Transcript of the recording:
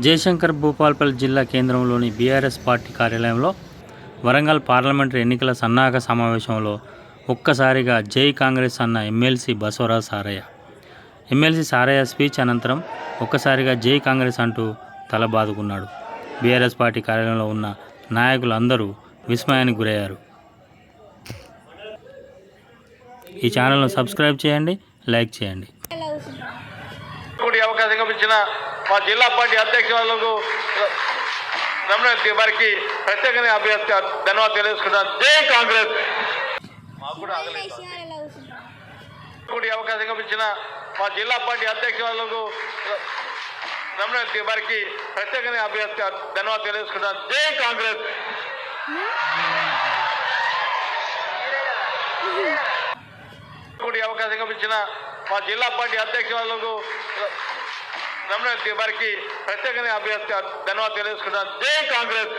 జయశంకర్ భూపాల్పల్లి జిల్లా కేంద్రంలోని BRS party కార్యాలయంలో వరంగల్ పార్లమెంటరీ ఎన్నికల సన్నాహక సమావేశంలో ఒక్కసారిగా జై కాంగ్రెస్ అన్న MLC Basavaraj Saraiah. MLC Saraiah speech అనంతరం ఒక్కసారిగా జై కాంగ్రెస్ అంటూ తల బాదుకున్నాడు. బీఆర్ఎస్ పార్టీ కార్యాలయంలో ఉన్న నాయకులందరూ విస్మయానికి గురయ్యారు. ఈ ఛానల్ను సబ్స్క్రైబ్ చేయండి లైక్ చేయండి. అవకాశం మా జిల్లా పార్టీ అధ్యక్షులకు రమణ వారికి ప్రత్యేకంగా అభ్యర్థి ధన్యవాదాలు తెలియజేసుకుంటాను జై కాంగ్రెస్! మాకు కూడా అవకాశం కల్పించిన మా జిల్లా పార్టీ అధ్యక్షులకు రమణ వారికి ప్రత్యేకంగా అభ్యర్థి ధన్యవాదాలు తెలియజేసుకుంటాను జై కాంగ్రెస్! కూడా అవకాశం కల్పించిన మా జిల్లా పార్టీ అధ్యక్షులకు రమణ వారికి ప్రత్యేకంగా అభ్యర్థి ధన్యవాదాలు తెలియజేసుకుంటాను జై కాంగ్రెస్!